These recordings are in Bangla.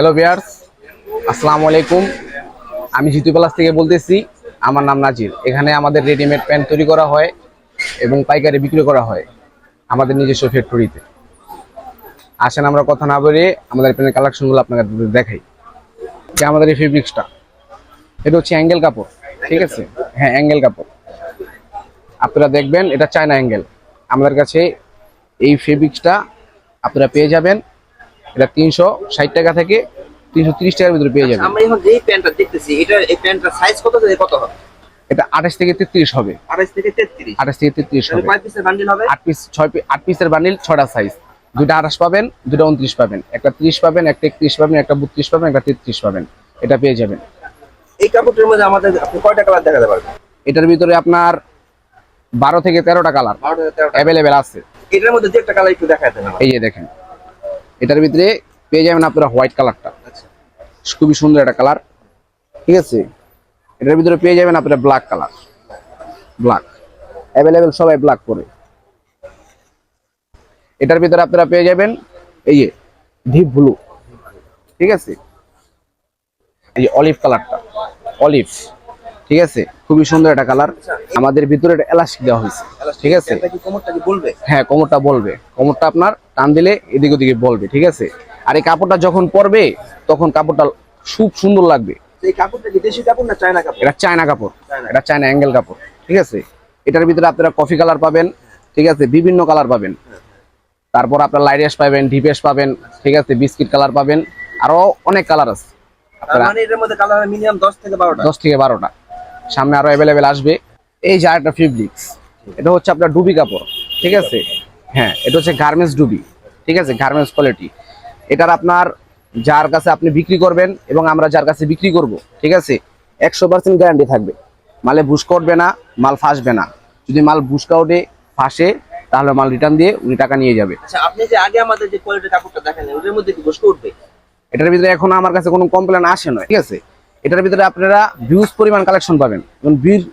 হ্যালো বিয়ার্স আসসালামু আলাইকুম। আমি জিতু প্লাস থেকে বলতেছি, আমার নাম নাজির। এখানে আমাদের রেডিমেড প্যান্ট তৈরি করা হয় এবং পাইকারি বিক্রি করা হয় আমাদের নিজস্ব ফ্যাক্টরিতে আসেন আমরা কথা না বলে আমাদের প্যান্টের কালেকশনগুলো আপনাদের দেখাই। যে আমাদের এই ফেব্রিক্সটা এটা হচ্ছে অ্যাঙ্গেল কাপড়, ঠিক আছে? হ্যাঁ অ্যাঙ্গেল কাপড়। আপনারা দেখবেন, এটা চায়না অ্যাঙ্গেল। আমাদের কাছে এই ফেব্রিক্সটা আপনারা পেয়ে যাবেন। এটা তিনশো ষাট টাকা থেকে তিনশো তিরিশ টাকার ভিতরে পেয়ে যাবেন। আমরা এখন যেই প্যান্টটা দেখতেছি এটা এই প্যান্টটার সাইজ কত থেকে কত হবে? এটা আঠাশ থেকে তেত্রিশ হবে। আড়াইশ থেকে তেত্রিশ। আঠাশ থেকে তেত্রিশ হবে। কয় পিসের বান্ডিল হবে? আট পিস ছয় আট পিসের বান্ডিল ছটা সাইজ দুটা আঠাশ পাবেন দুটা উনত্রিশ পাবেন। একটা ত্রিশ পাবেন একটা একত্রিশ পাবেন একটা বত্রিশ পাবেন একটা তেত্রিশ পাবেন। এটা পেয়ে যাবেন। এই কাপড়টার মধ্যে আমাদের আপনি কয়টা কালার দেখাতে পারবেন? এটার ভিতরে আপনার বারো থেকে তেরোটা কালার অ্যাভেলেবেল আছে। এটার মধ্যে দু একটা কালার একটু দেখাতে এই যে দেখেন। এটার ভিতরে পেয়ে যাবেন আপনারা হোয়াইট কালারটা। আচ্ছা। খুবই সুন্দর একটা কালার। ঠিক আছে? এটার ভিতরে পেয়ে যাবেন আপনারা ব্ল্যাক কালার। ব্ল্যাক। অ্যাভেলেবেল সবাই ব্ল্যাক করে এটার ভিতরে আপনারা পেয়ে যাবেন এই যে ডিপ ব্লু। ঠিক আছে? এই যে অলিভ কালারটা। অলিভ। ঠিক আছে? খুবই সুন্দর একটা কালার আমাদের ভিতরে একটা এলাস্টিক দেওয়া হয়েছে। ঠিক আছে? হ্যাঁ কোমরটা বলবে। কোমরটা আপনার টান দিলে এদিক ওদিকে বলবে ঠিক আছে? আর এই কাপড়টা যখন পরবে তখন কাপড়টা খুব সুন্দর লাগবে। চায়না কাপড়? এটা চায়না কাপড়। এটা চায়না অ্যাঙ্গেল কাপড় ঠিক আছে? এটার ভিতরে আপনারা কফি কালার পাবেন ঠিক আছে? বিভিন্ন কালার পাবেন। তারপর আপনার লাইরিয়াস পাবেন ডিপেস পাবেন ঠিক আছে? বিস্কিট কালার পাবেন। আরও অনেক কালার আছে। মানে দশ থেকে বারোটা। সামনে আরও অ্যাভেলেবেল আসবে। এই যে আরেকটা ফেব্রিক্স এটা হচ্ছে আপনার ডুবি কাপড় ঠিক আছে? হ্যাঁ এটা হচ্ছে গার্মেন্টস ডুবি ঠিক আছে? গার্মেন্টস কোয়ালিটি এটার আপনার যার কাছে আপনি বিক্রি করবেন এবং আমরা যার কাছে বিক্রি করব ঠিক আছে? একশো পার্সেন্ট গ্যারান্টি থাকবে। মালে বুসকা উঠবে না মাল ফাঁসবে না। যদি মাল বুসকা ওঠে ফাঁসে তাহলে মাল রিটার্ন দিয়ে উনি টাকা নিয়ে যাবে। আচ্ছা আপনি যে আগে আমাদের যে কোয়ালিটির কাপড়টা দেখেন ওটার মধ্যে কি বসে উঠবে? এটার ভিতরে এখন আমার কাছে কোনো কমপ্লেন আসে নয় ঠিক আছে? এটার ভিতরে আপনারা ভিউজ পরিমাণ কালেকশন পাবেন।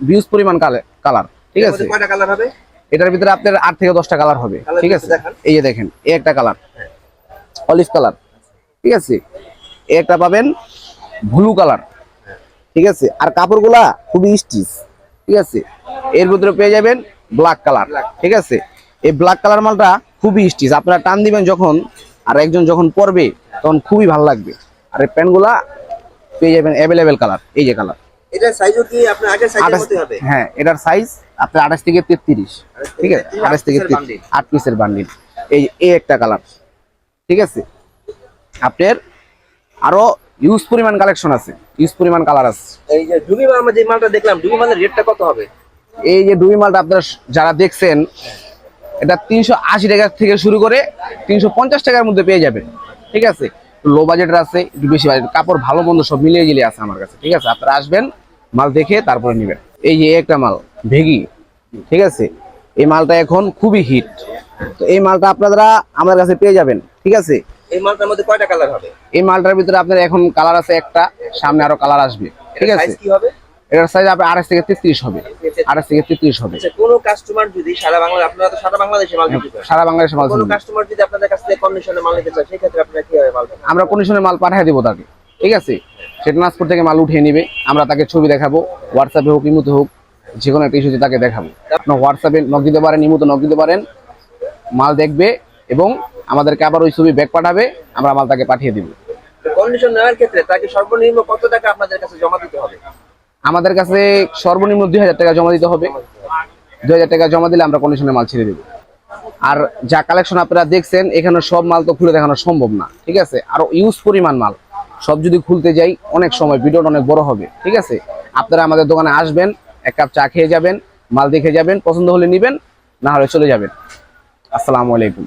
ভিউজ পরিমাণ কালার ঠিক আছে? কয়টা কালার হবে? এটার ভিতরে আপনার আট থেকে দশটা কালার হবে ঠিক আছে? এই যে দেখেন এই একটা কালার অলিভ কালার ঠিক আছে? এই একটা পাবেন ব্লু কালার ঠিক আছে? আর কাপড়গুলা খুবই স্টিচ ঠিক আছে? এর ভিতরে পেয়ে যাবেন ব্ল্যাক কালার ঠিক আছে? এই ব্ল্যাক কালার মালটা খুবই স্টিচ আপনারা টান দিবেন যখন আর একজন যখন পরবে তখন খুবই ভালো লাগবে। আর এই প্যান্টগুলা পেয়ে যাবেন অ্যাভেলেবেল কালার এই যে কালার এটার সাইজও কি আপনার আগের সাইজের মধ্যে হবে? হ্যাঁ এটার সাইজ আপনার আঠাশ থেকে তেত্রিশ। ঠিক আছে? 33, আঠাশ থেকে আট 33, আট পিসের বান্ডিল এই এই একটা কালার ঠিক আছে? আপনার আরও ইউজ পরিমাণ কালেকশন আছে। ইউজ পরিমাণ কালার আছে। এই যে ডুবি মাল আমরা যে মালটা দেখলাম ডুবি মালের রেটটা কত হবে? এই যে ডুবি মালটা আপনারা যারা দেখছেন এটা তিনশো আশি টাকা থেকে শুরু করে তিনশো পঞ্চাশ টাকার মধ্যে পেয়ে যাবেন। ঠিক আছে? লো বাজেটের আছে একটু বেশি বাজেট কাপড় ভালো মন্দ সব মিলিয়ে জিলিয়ে আছে আমার কাছে ঠিক আছে? আপনারা আসবেন মাল দেখে তারপরে নেবেন। এই যে একটা মাল ভেগি ঠিক আছে? এই মালটা এখন খুবই হিট তো এই মালটা আপনারা আমার কাছে পেয়ে যাবেন ঠিক আছে? এই মালটার মধ্যে কয়টা কালার হবে? এই মালটার ভিতরে আপনার এখন কালার আছে একটা সামনে আরও কালার আসবে ঠিক আছে? কি হবে? এটার সাইজ আপনার আঠাশ থেকে তেত্রিশ হবে। আঠাশ থেকে তেত্রিশ হবে। আচ্ছা কোনো কাস্টমার যদি সারা বাংলা আপনারা তো সারা বাংলাদেশে মাল সারা বাংলাদেশে মাল কোনো কাস্টমার যদি আপনাদের কাছ থেকে কন্ডিশনে মাল নিতে চায় সেই ক্ষেত্রে আপনারা কীভাবে মাল আমরা কন্ডিশনে মাল পাঠিয়ে দেবো তাকে ঠিক আছে? সে ট্রান্সপোর্ট থেকে মাল উঠিয়ে নিবে আমরা তাকে ছবি দেখাবো হোয়াটসঅ্যাপে হোক ইমুতে হোক যে কোনো একটা ইস্যুতে তাকে দেখাবো। আপনার হোয়াটসঅ্যাপে নক দিতে পারেন ইমুতে নক দিতে পারেন মাল দেখবে এবং আমাদেরকে আবার ওই ছবি ব্যাক পাঠাবে আমরা মাল তাকে পাঠিয়ে দিব। কন্ডিশন নেওয়ার ক্ষেত্রে তাকে সর্বনিম্ন কত টাকা আপনাদের কাছে জমা দিতে হবে? আমাদের কাছে সর্বনিম্ন দুই হাজার টাকা জমা দিতে হবে। দুই হাজার টাকা জমা দিলে আমরা কন্ডিশনে মাল ছেড়ে দেবো। আর যা কালেকশন আপনারা দেখছেন, এখানে সব মাল তো খুলে দেখানো সম্ভব না, ঠিক আছে? আরও ইউজ পরিমাণ মাল। সব যদি খুলতে যাই, অনেক সময় ভিডিওটা অনেক বড় হবে, ঠিক আছে? আপনারা আমাদের দোকানে আসবেন, এক কাপ চা খেয়ে যাবেন, মাল দেখে যাবেন, পছন্দ হলে নেবেন, না হলে চলে যাবেন। আসসালামু আলাইকুম।